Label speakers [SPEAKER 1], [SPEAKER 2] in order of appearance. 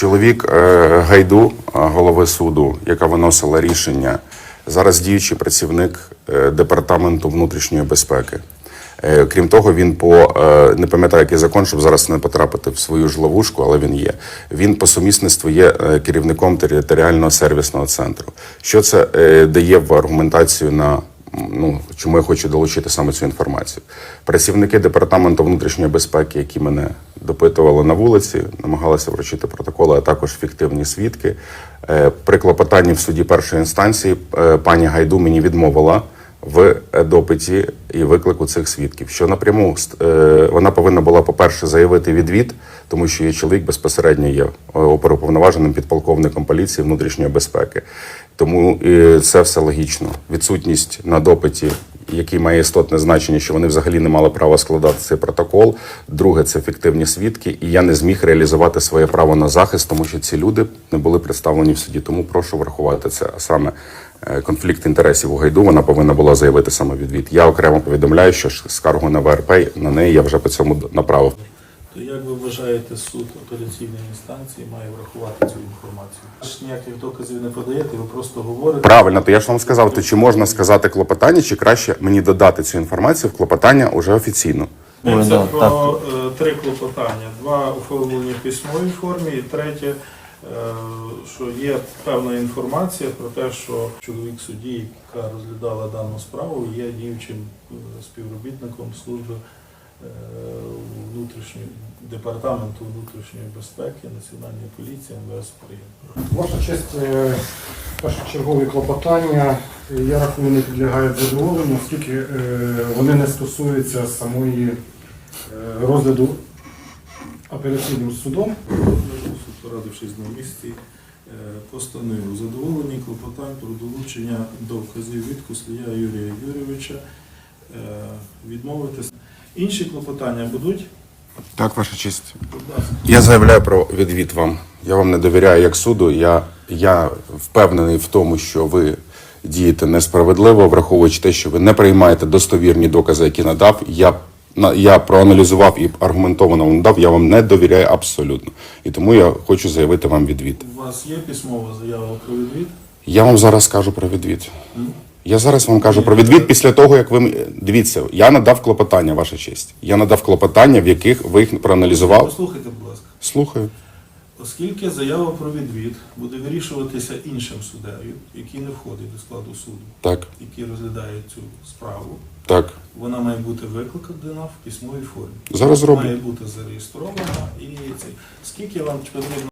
[SPEAKER 1] Чоловік е, Гайду, е, голови суду, яка виносила рішення, зараз діючий працівник е, департаменту внутрішньої безпеки. Крім того, він по не пам'ятаю, який закон, щоб зараз не потрапити в свою ж ловушку, але він є. Він по сумісництву є керівником територіального сервісного центру. Що це дає в аргументацію на ну чому я хочу долучити саме цю інформацію? Працівники департаменту внутрішньої безпеки, які мене допитували на вулиці, намагалися вручити протоколи, а також фіктивні свідки. Е, При клопотанні в суді першої інстанції е, пані Гайду мені відмовила в е, допиті і виклику цих свідків, що напряму вона повинна була, по-перше, заявити відвід, тому що її чоловік безпосередньо є оперуповноваженим підполковником поліції внутрішньої безпеки. Тому е, це все логічно. Відсутність на допиті, який має істотне значення, що вони взагалі не мали права складати цей протокол. Друге, це фіктивні свідки, і я не зміг реалізувати своє право на захист, тому що ці люди не були представлені в суді. Тому прошу врахувати це. А саме е, конфлікт інтересів у гайду вона повинна була заявити саме відвід. Я окремо повідомляю, що скаргу на ВРП на неї я вже по цьому направив.
[SPEAKER 2] То як ви вважаєте, суд апеляційної інстанції має врахувати цю інформацію? Ви ж ніяких доказів не подаєте, ви просто говорите.
[SPEAKER 1] Правильно, то я ж вам сказав, то чи можна сказати клопотання, чи краще мені додати цю інформацію в клопотання уже офіційно.
[SPEAKER 2] Йдеться
[SPEAKER 3] да,
[SPEAKER 2] про е, три клопотання: два оформлені в письмовій формі, і третє, е, що є певна інформація про те, що чоловік судді, яка розглядала дану справу, є діючим е, співробітником служби е, внутрішньої департаменту внутрішньої безпеки Національної поліції МВС України.
[SPEAKER 4] Ваша честь, е, першочергові клопотання, я рахую, не підлягають задоволенню, оскільки е, вони не стосуються самої е, розгляду апеляційним судом.
[SPEAKER 2] Суд, порадившись на місці, постановив задоволені клопотань про долучення до вказів від Куслія Юрія Юрійовича відмовитись. Інші клопотання будуть?
[SPEAKER 1] Так, ваша честь. Я заявляю про відвід вам. Я вам не довіряю як суду. Я, я впевнений в тому, що ви дієте несправедливо, враховуючи те, що ви не приймаєте достовірні докази, які надав. Я, на- я проаналізував і аргументовано вам надав. Я вам не довіряю абсолютно. І тому я хочу заявити вам відвід.
[SPEAKER 2] У вас є письмова заява про відвід?
[SPEAKER 1] Я вам зараз скажу про відвід. Я зараз вам кажу про відвід після того, як ви дивіться, я надав клопотання, ваша честь. Я надав клопотання, в яких ви їх проаналізував.
[SPEAKER 2] Послухайте, будь ласка.
[SPEAKER 1] Слухаю.
[SPEAKER 2] Оскільки заява про відвід буде вирішуватися іншим суддею, який не входить до складу суду,
[SPEAKER 1] Так,
[SPEAKER 2] який розглядає цю справу,
[SPEAKER 1] так.
[SPEAKER 2] вона має бути викликана в письмовій формі.
[SPEAKER 1] Зараз.
[SPEAKER 2] Має бути зареєстрована і цей. Скільки вам потрібно